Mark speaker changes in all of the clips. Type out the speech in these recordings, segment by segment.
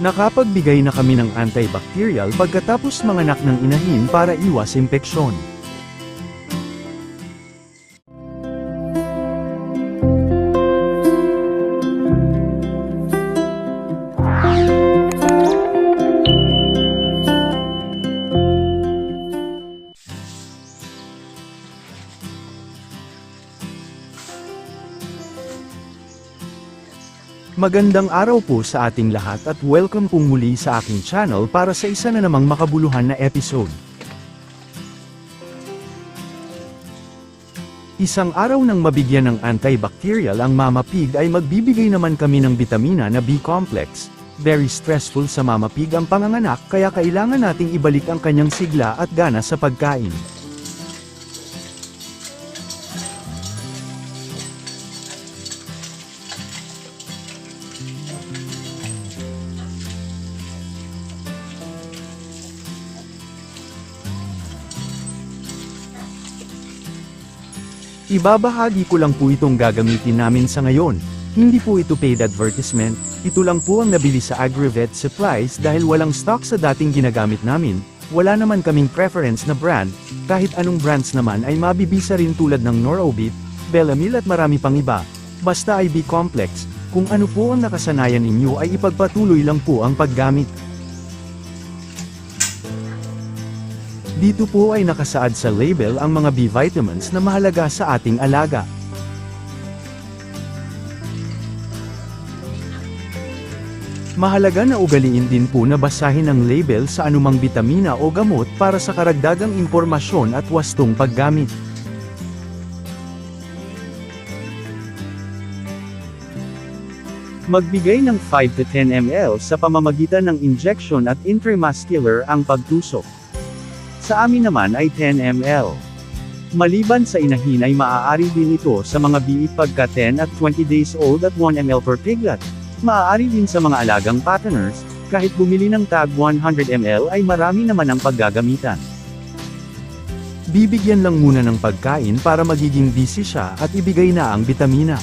Speaker 1: Nakapagbigay na kami ng antibacterial pagkatapos manganak ng inahin para iwas impeksyon. Magandang araw po sa ating lahat at welcome pong muli sa aking channel para sa isa na namang makabuluhan na episode. Isang araw nang mabigyan ng antibacterial ang Mama Pig ay magbibigay naman kami ng bitamina na B-complex. Very stressful sa Mama Pig ang panganganak kaya kailangan nating ibalik ang kanyang sigla at gana sa pagkain. Ibabahagi ko lang po itong gagamitin namin sa ngayon. Hindi po ito paid advertisement, ito lang po ang nabili sa Agrivet Supplies dahil walang stock sa dating ginagamit namin, wala naman kaming preference na brand, kahit anong brands naman ay mabibisa rin tulad ng Norobit, Bellamil at marami pang iba. Basta ay B-complex, kung ano po ang nakasanayan ninyo ay ipagpatuloy lang po ang paggamit. Dito po ay nakasaad sa label ang mga B vitamins na mahalaga sa ating alaga. Mahalaga na ugaliin din po na basahin ang label sa anumang bitamina o gamot para sa karagdagang impormasyon at wastong paggamit. Magbigay ng 5 to 10 ml sa pamamagitan ng injection at intramuscular ang pagtusok. Sa amin naman ay 10 ml. Maliban sa inahin ay maaari din ito sa mga biik pagka 10 at 20 days old at 1 ml per piglet. Maaari din sa mga alagang patterners, kahit bumili ng tag 100 ml ay marami naman ang paggagamitan. Bibigyan lang muna ng pagkain para magiging busy siya at ibigay na ang bitamina.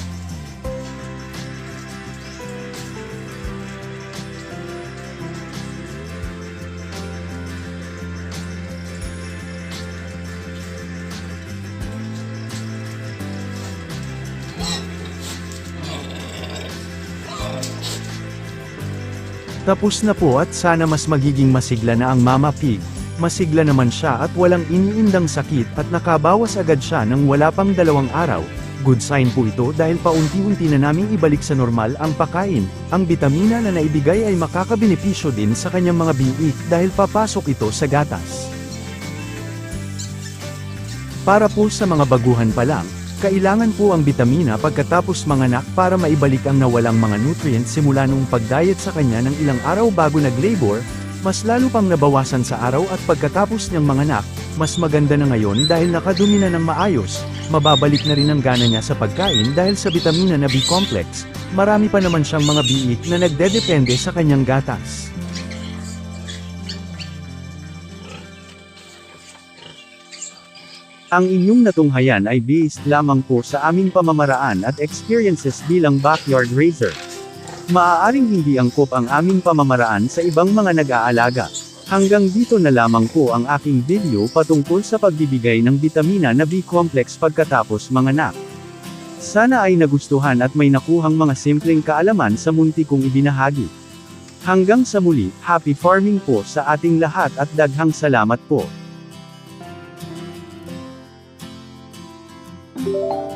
Speaker 1: Tapos na po at sana mas magiging masigla na ang Mama Pig. Masigla naman siya at walang iniindang sakit at nakabawas agad siya ng wala pang dalawang araw. Good sign po ito dahil paunti-unti na naming ibalik sa normal ang pakain. Ang bitamina na naibigay ay makakabenepisyo din sa kanyang mga biik dahil papasok ito sa gatas. Para po sa mga baguhan pa lang, kailangan po ang bitamina pagkatapos manganak para maibalik ang nawalang mga nutrients simula nung pagdiet sa kanya ng ilang araw bago nag-labor, mas lalo pang nabawasan sa araw at pagkatapos niyang manganak, mas maganda na ngayon dahil nakadumi na ng maayos, mababalik na rin ang gana niya sa pagkain dahil sa bitamina na B-complex, marami pa naman siyang mga biik na nagdedepende sa kanyang gatas. Ang inyong natunghayan ay based lamang po sa aming pamamaraan at experiences bilang backyard raiser. Maaaring hindi angkop ang aming pamamaraan sa ibang mga nag-aalaga. Hanggang dito na lamang po ang aking video patungkol sa pagbibigay ng bitamina na B-complex pagkatapos manganak. Sana ay nagustuhan at may nakuhang mga simpleng kaalaman sa munti kong ibinahagi. Hanggang sa muli, happy farming po sa ating lahat at daghang salamat po. Thank you.